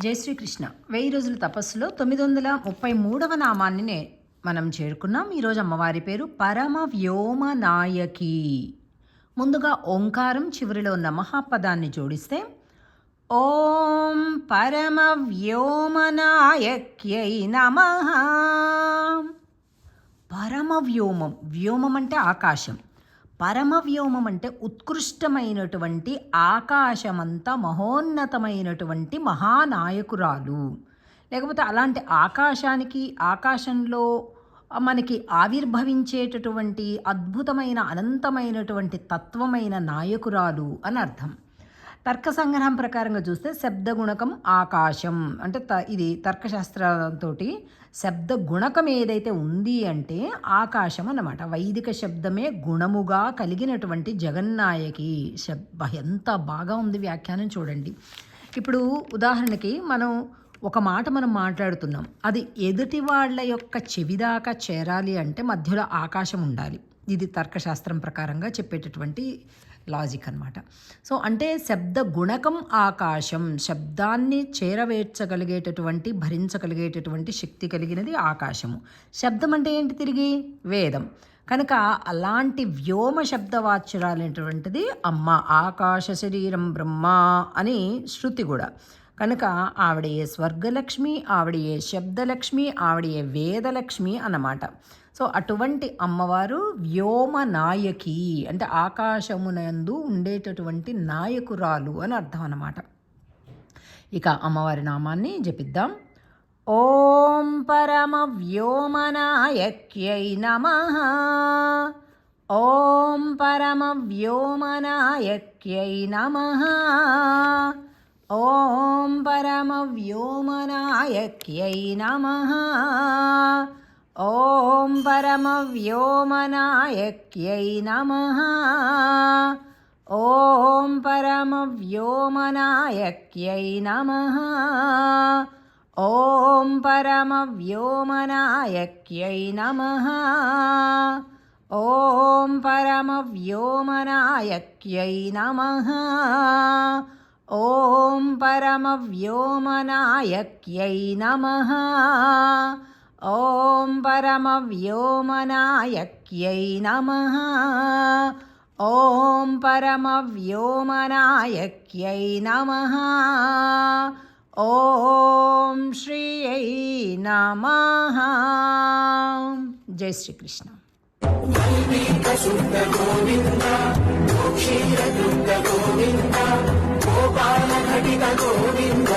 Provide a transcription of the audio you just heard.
జై శ్రీకృష్ణ. వెయ్యి రోజుల తపస్సులో తొమ్మిది వందల ముప్పై మూడవ నామాన్ని మనం చేరుకున్నాం. ఈరోజు అమ్మవారి పేరు పరమ వ్యోమ నాయకి ముందుగా ఓంకారం చివరిలో ఉన్న మహాపదాన్ని జోడిస్తే ఓం పరమ వ్యోమనాయక్యై నమ. పరమ వ్యోమం వ్యోమం అంటే ఆకాశం. పరమ వ్యోమం అంటే ఉత్కృష్టమైనటువంటి ఆకాశమంతా మహోన్నతమైనటువంటి మహానాయకురాలు. లేకపోతే అలాంటి ఆకాశానికి ఆకాశంలో మనకి ఆవిర్భవించేటటువంటి అద్భుతమైన అనంతమైనటువంటి తత్వమైన నాయకురాలు అని అర్థం. తర్క సంగ్రహం ప్రకారంగా చూస్తే శబ్ద గుణకం ఆకాశం. అంటే త ఇది తర్కశాస్త్రంతో శబ్ద గుణకం ఏదైతే ఉంది అంటే ఆకాశం అన్నమాట. వైదిక శబ్దమే గుణముగా కలిగినటువంటి జగన్నాయకి శబ్ ఎంత బాగా ఉంది వ్యాఖ్యానం చూడండి. ఇప్పుడు ఉదాహరణకి మనం ఒక మాట మనం మాట్లాడుతున్నాం. అది ఎదుటి వాళ్ళ యొక్క చెవిదాకా చేరాలి అంటే మధ్యలో ఆకాశం ఉండాలి. ఇది తర్కశాస్త్రం ప్రకారంగా చెప్పేటటువంటి లాజిక్ అన్నమాట. సో అంటే శబ్ద గుణకం ఆకాశం శబ్దాన్ని చేరవేర్చగలిగేటటువంటి భరించగలిగేటటువంటి శక్తి కలిగినది ఆకాశము. శబ్దం అంటే ఏంటి తిరిగి? వేదం. కనుక అలాంటి వ్యోమ శబ్దవాచ్యురాలైనటువంటిది అమ్మ ఆకాశ శరీరం బ్రహ్మ అని శృతి కూడా. కనుక ఆవిడయే స్వర్గలక్ష్మి ఆవిడయే శబ్దలక్ష్మి ఆవిడయే వేదలక్ష్మి అన్నమాట. సో అటువంటి అమ్మవారు వ్యోమ నాయకి అంటే ఆకాశమునందు ఉండేటటువంటి నాయకురాలు అని అర్థం అన్నమాట. ఇక అమ్మవారి నామాన్ని జపిద్దాం. ఓం పరమ వ్యోమనాయక్యై నమ. ఓం పరమ వ్యోమనాయక్యై నమ. ॐ परमव्योमनायक्यै नमः ॐ परमव्योमनायक्यै नमः ॐ परमव्योमनायक्यै नमः ॐ परमव्योमनायक्यै नमः ॐ परमव्योमनायक्यै नमः ॐ परमव्योमनायक्यै नमः ॐ परमव्योमनायक्यै नमः ॐ परमव्योमनायक्यै नमः ॐ श्रियै नमः जय श्रीकृष्ण गोविन्द ಗೋಪಾಲ ಘಟಿತ ಗೋವಿಂದ